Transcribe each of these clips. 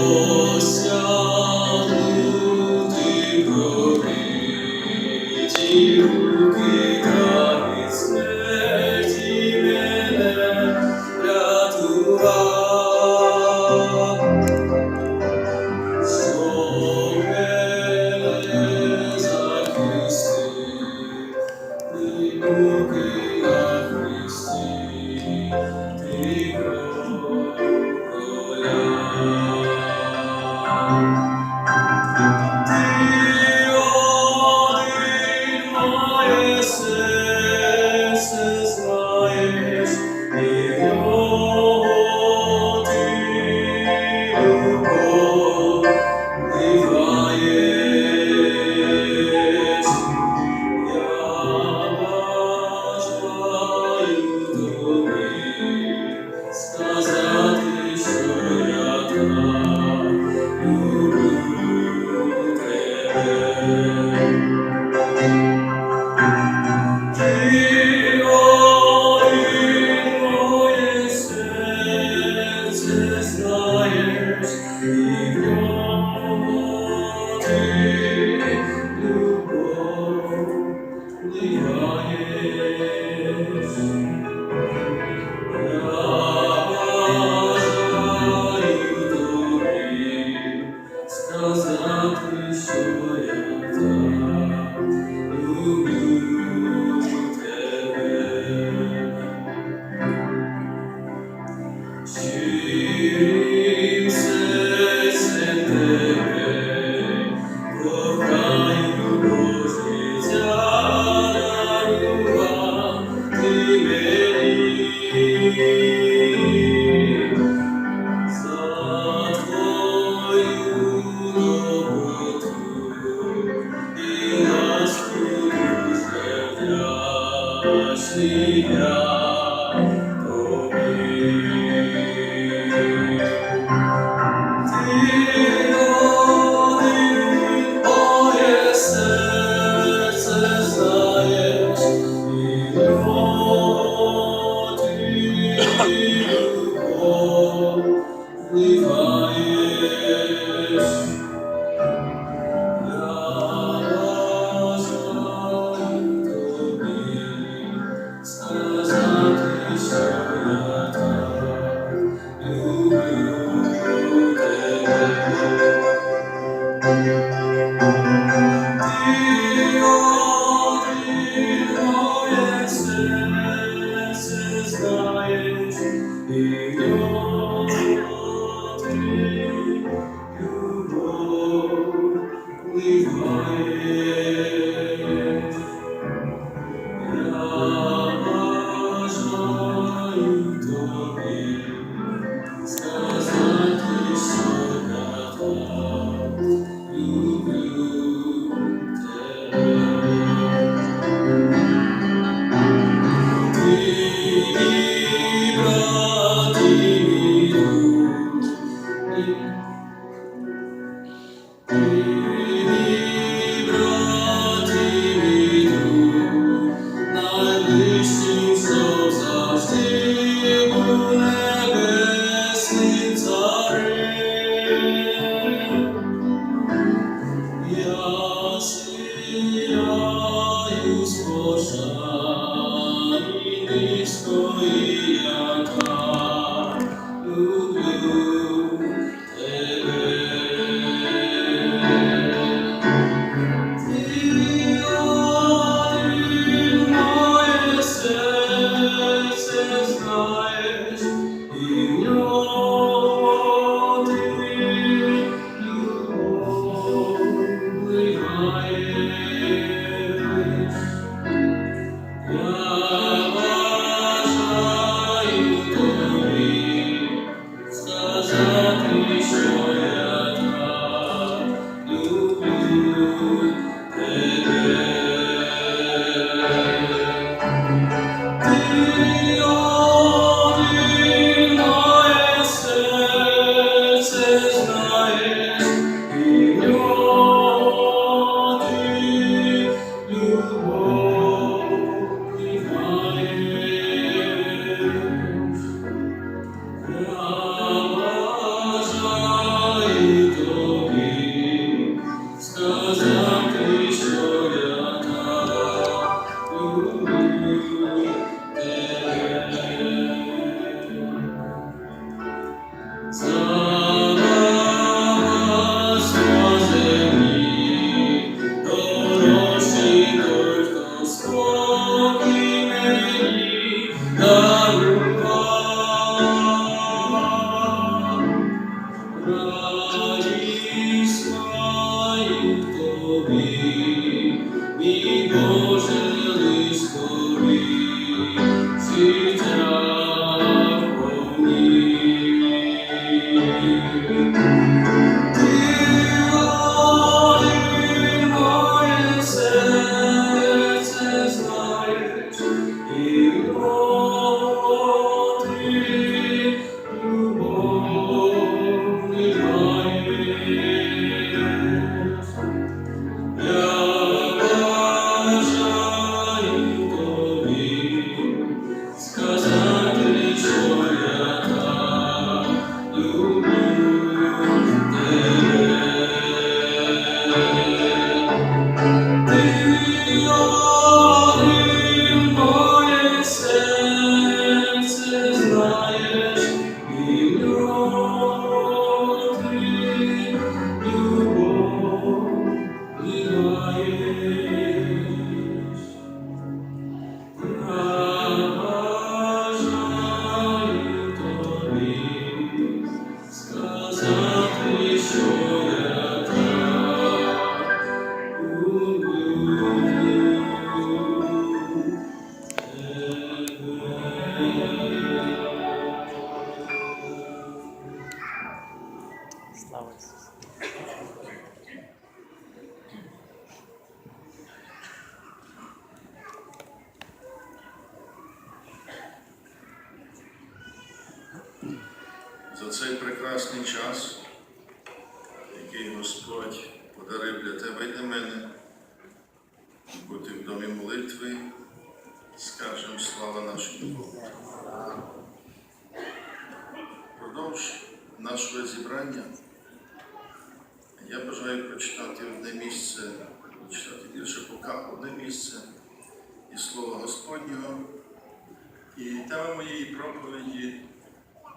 Oh, вдячний я Cristo. the. Слава За цей прекрасний час, який Господь подарив для тебе і для мене, бути в домі молитви скажемо слава нашому Богу. Продовж нашого зібрання я бажаю прочитати одне місце, прочитати більше поки одне місце із Слова Господнього. І тема моєї проповіді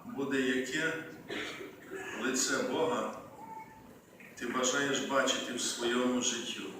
буде яке лице Бога ти бажаєш бачити в своєму житті.